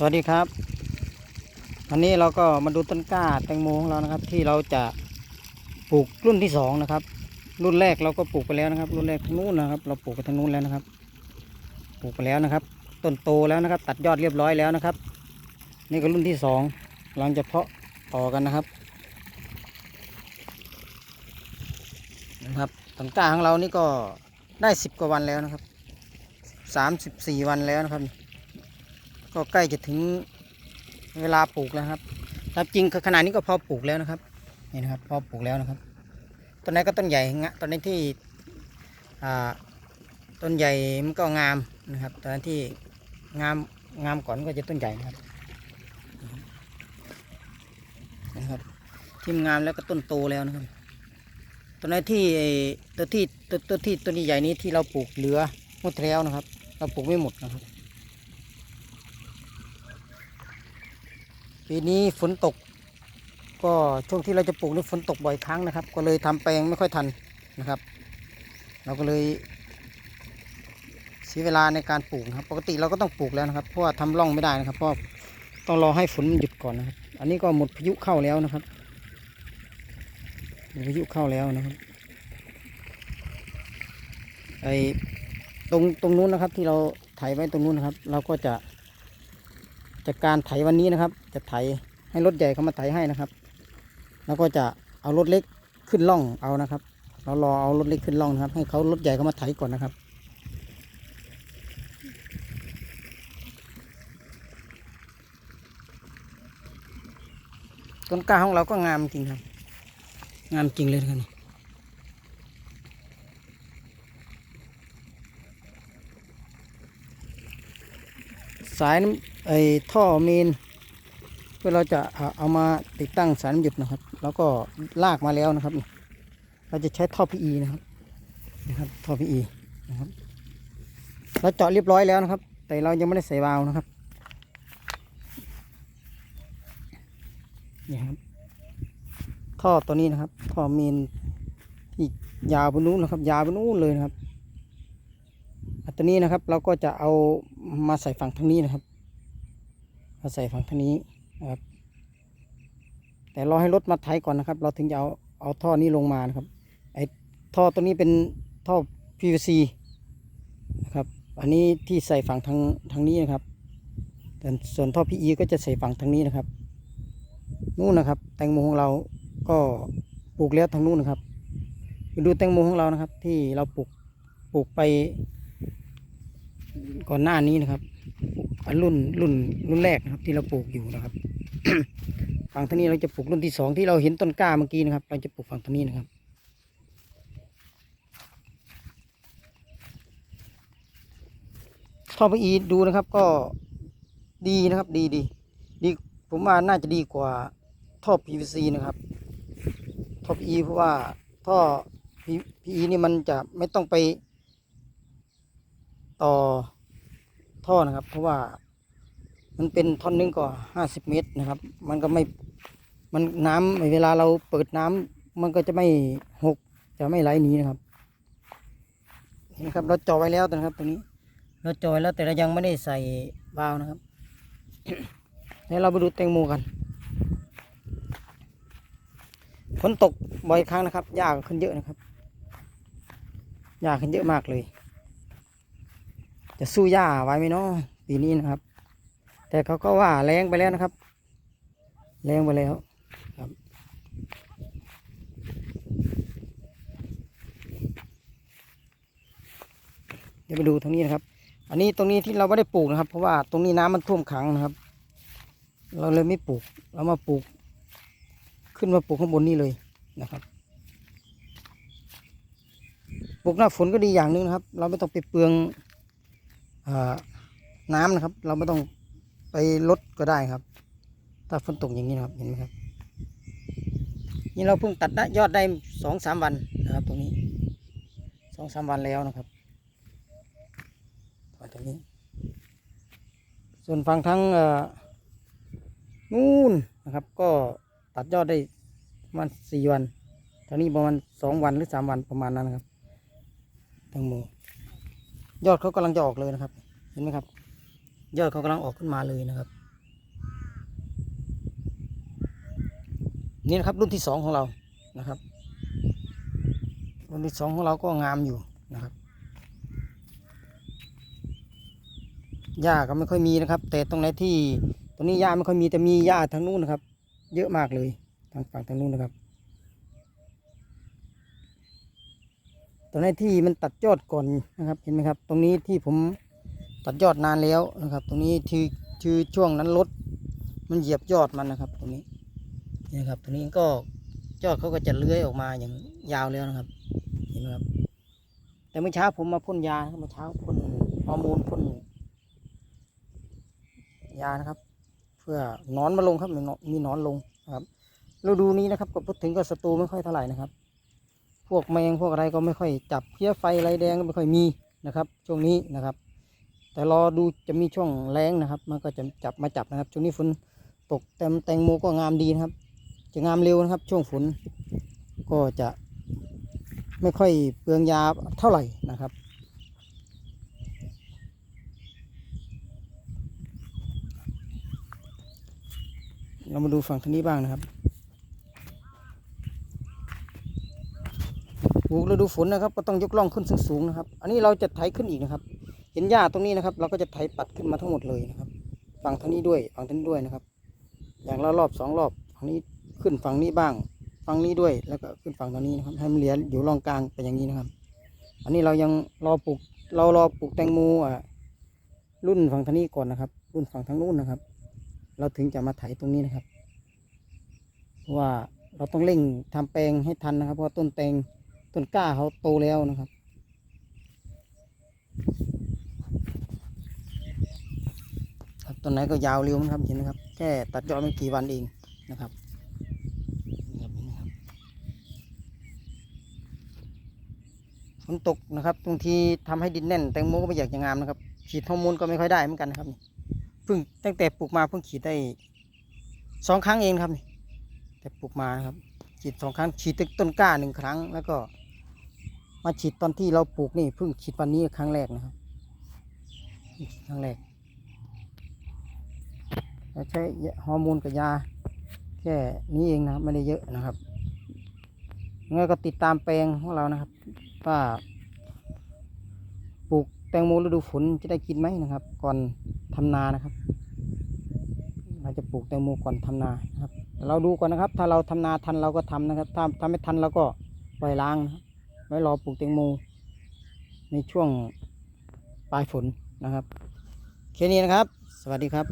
สวัสดีครับ วันนี้เราก็มาดูต้นกล้าแตงโมของเรานะครับ ที่เราจะปลูกรุ่นที่สองนะครับ รุ่นแรกเราก็ปลูกไปแล้วนะครับ รุ่นแรกทางนู้นนะครับ เราปลูกไปทางนู้นแล้วนะครับ ปลูกไปแล้วนะครับ ต้นโตแล้วนะครับ ตัดยอดเรียบร้อยแล้วนะครับ นี่ก็รุ่นที่สองกำลังจะเพาะต่อกันนะครับนะครับต้นกล้าของเรานี่ก็ได้สิบกว่าวันแล้วนะครับสามสิบสี่วันแล้วนะครับ ก็ใกล้จะถึงเวลาปลูกแล้วครับตามจริงขนาดนี้ก็พอปลูกแล้วนะครับนี่นะครับพอปลูกแล้วนะครับต้นไหนก็ต้นใหญ่งะต้นไหนที่ต้นใหญ่มันก็งามนะครับต้นนที่งามงามก่อนก็จะต้นใหญ่นะครับนะครับที่งามแล้วก็ต้นโตแล้วนะครับต้นไหนที่ไอ้ตัวที่ตัวตัวที่ต้นใหญ่นี้ที่เราปลูกเหลือหมดแล้วนะครับ เราปลูกไม่หมดนะครับ ปีนี้ฝนตก ก็ช่วงที่เราจะปลูกนี่ฝนตกบ่อยครั้งนะครับ ก็เลยทำแปลงไม่ค่อยทันนะครับ เราก็เลยเสียเวลาในการปลูกครับ ปกติเราก็ต้องปลูกแล้วนะครับเพราะว่าทำร่องไม่ได้นะครับ เพราะต้องรอให้ฝนมันหยุดก่อนนะครับ อันนี้ก็หมดพายุเข้าแล้วนะครับหมดพายุเข้าแล้วนะครับไอตรงตรงนู้นนะครับที่เราไถไว้ตรงนู้นนะครับ เราก็จะ จากการไถวันนี้นะครับ จะไถให้รถใหญ่เขามาไถให้นะครับ แล้วก็จะเอารถเล็กขึ้นล่องเอานะครับ เรารอเอารถเล็กขึ้นล่องนะครับ ให้เขารถใหญ่เขามาไถก่อนนะครับต้นกล้าของเราก็งามจริงครับ งามจริงเลยครับนี่สายน้ ไอ้ท่อเมนเพื่อเราจะเอามาติดตั้งสายน้ำหยุดนะครับ แล้วก็ลากมาแล้วนะครับ เราจะใช้ท่อ PE นะครับนะครับท่อ PE นะครับเราเจาะเรียบร้อยแล้วนะครับ แต่เรายังไม่ได้ใส่วาล์วนะครับนี่ครับท่อตัวนี้นะครับท่อเมนที่ยาวไปนู้นนะครับ ยาวไปนู้นเลยนะครับตัวนี้นะครับเราก็จะเอามาใส่ฝั่งทางนี้นะครับ มาใส่ฝั่งทางนี้นะครับ แต่เรอให้รถมาไถก่อนนะครับ เราถึงจะเอาเอาท่อนี้ลงมานะครับ ไอ้ท่อตัวนี้เป็นท่อ PVC นะครับ อันนี้ที่ใส่ฝั่งทางทางนี้นะครับแต่ส่วนท่อ PE ก็จะใส่ฝั่งทางนี้นะครับ นู่นนะครับ แตงโมของเราก็ปลูกแล้วทางนู้นนะครับไปดูแตงโมของเรานะครับ ที่เราปลูกปลูกไปก่อนหน้านี้นะครับ รุ่นรุ่นรุ่นแรกนะครับ ที่เราปลูกอยู่นะครับ ฝั่งทางนี้เราจะปลูกรุ่นที่สองที่เราเห็นต้นกล้าเมื่อกี้นะครับ เราจะปลูกฝั่งทางนี้นะครับท่อพีอีดูนะครับ ก็ดีนะครับ ดีดีดีผมว่าน่าจะดีกว่าท่อ PVC นะครับท่อ PE เพราะว่าท่อ PE นี่มันจะไม่ต้องไปต่อ ท่อนะครับ เพราะว่ามันเป็นท่อนนึงก็ห้าสิบเมตรนะครับ มันก็ไม่มันน้ำเวลาเราเปิดน้ำมันก็จะไม่หกจะไม่ไหลหนีนะครับนี่นครับเราจ่อไว้แล้วนะครับ ตรงนี้เราจ่อไว้แล้วแต่เรายังไม่ได้ใส่วาล์วนะครับเดี๋ยวเราไปดูแตงโมกันฝนตกบ่อยครั้งนะครับหญ้ากขึ้นเยอะนะครับหญ้าขึ้นเยอะมากเลย จะสู้หญ้าไว้ไหมเนาะปีนี้นะครับ แต่เขาก็ว่าแรงไปแล้วนะครับ แรงไปแล้วครับเดี๋ยวไปดูทางนี้นะครับ อันนี้ตรงนี้ที่เราไม่ได้ปลูกนะครับ เพราะว่าตรงนี้น้ำมันท่วมขังนะครับ เราเลยไม่ปลูกเรามาปลูก ขึ้นมาปลูกข้างบนนี่เลยนะครับปลูกหน้าฝนก็ดีอย่างหนึ่งนะครับ เราไม่ต้องไปเปลือง น้ำนะครับ เราไม่ต้องไปลดก็ได้ครับ ถ้าฝนตกอย่างนี้นะครับเห็นไหมครับ นี่เราเพิ่งตัดยอดได้สองสามวันนะครับ ตรงนี้สองสามวันแล้วนะครับตรงนี้ ส่วนฝั่งทั้งนู่นนะครับ ก็ตัดยอดได้ประมาณสี่วันทางนี้ประมาณสองวันหรือสามวันประมาณนั้นนะครับแตงโม ยอดเขากำลังจะออกเลยนะครับ เห็นไหมครับ ยอดเขากำลังออกขึ้นมาเลยนะครับ นี่นะครับรุ่นที่สองของเรานะครับ รุ่นที่สองของเราก็งามอยู่นะครับหญ้าก็ไม่ค่อยมีนะครับ แต่ตรงไหนที่ตรงนี้หญ้าไม่ค่อยมีแต่มีหญ้าทางนู้นนะครับ เยอะมากเลยทางฝั่งทางนู้นนะครับ ตรงนี้ที่มันตัดยอดก่อนนะครับ เห็นไหมครับ ตรงนี้ที่ผมตัดยอดนานแล้วนะครับ ตรงนี้ที่คือช่วงนั้นรถมันเหยียบยอดมันนะครับ ตรงนี้นี่นะครับตรงนี้ก็ยอดเขาก็จะเลื้อยออกมาอย่างยาวแล้วนะครับ เห็นไหมครับ แต่เมื่อเช้าผมมาพ่นยาเมื่อเช้าพ่นฮอร์โมนพ่นยานะครับ เพื่อนอนมาลงครับมีนอนลงนะครับฤดูนี้นะครับก็พูดถึงก็ศัตรูไม่ค่อยเท่าไหร่นะครับ พวกแมงพวกอะไรก็ไม่ค่อยจับเพี้ยไฟไรแดงก็ไม่ค่อยมีนะครับ ช่วงนี้นะครับ แต่รอดูจะมีช่วงแรงนะครับ มันก็จะจับมาจับนะครับ ช่วงนี้ฝนตกเต็มแตงโมก็งามดีนะครับ จะงามเร็วนะครับ ช่วงฝนก็จะไม่ค่อยเปลืองยาเท่าไหร่นะครับ เรามาดูฝั่งทางนี้บ้างนะครับ ปลูกฤดูฝนนะครับ ก็ต้องยกล่องขึ้นสูงๆนะครับ อันนี้เราจะไถขึ้นอีกนะครับ เห็นหญ้าตรงนี้นะครับ เราก็จะไถปัดขึ้นมาทั้งหมดเลยนะครับฝั่งทางนี้ด้วยฝั่งทางนี้ด้วยนะครับ อย่างละรอบสองรอบฝั่งนี้ขึ้นฝั่งนี้บ้างฝั่งนี้ด้วยแล้วก็ขึ้นฝั่งทางนี้นะครับ ให้มันเหลืออยู่ร่องกลางเป็นอย่างนี้นะครับ อันนี้เรายังรอปลูกเรารอปลูกแตงโมอะรุ่นฝั่งทางนี้ก่อนนะครับ รุ่นฝั่งทางนู้นนะครับ เราถึงจะมาไถตรงนี้นะครับว่าเราต้องเร่งทำแปลงให้ทันนะครับ เพราะต้นแตง ต้นกล้าเขาโตแล้วนะครับ ครับต้นไหนก็ยาวเร็วนะครับเห็นไหมครับ แค่ตัดยอดไม่กี่วันเองนะครับฝนตกนะครับบางทีทำให้ดินแน่นแตงโมก็ไม่อยากจะงามนะครับ ฉีดฮอร์โมนก็ไม่ค่อยได้เหมือนกันนะครับเพิ่งตั้งแต่ปลูกมาเพิ่งฉีดได้สองครั้งเองครับนี่แต่ปลูกมานะครับฉีดสองครั้งฉีดต้นกล้าหนึ่งครั้งแล้วก็ มาฉีดตอนที่เราปลูกนี่เพิ่งฉีดวันนี้ครั้งแรกนะครับครั้งแรกเราใช้ฮอร์โมนกับยาแค่นี้เองนะครับไม่ได้เยอะนะครับงั้นก็ติดตามแปลงของเรานะครับว่าปลูกแตงโมฤดูฝนจะได้กินไหมนะครับ ก่อนทำนานะครับ เราจะปลูกแตงโมก่อนทำนานะครับ เราดูก่อนนะครับ ถ้าเราทำนาทันเราก็ทำนะครับ ถ้าทำไม่ทันเราก็ปล่อยล้างนะครับ ไว้รอปลูกแตงโมในช่วงปลายฝนนะครับ แค่นี้นะครับ สวัสดีครับ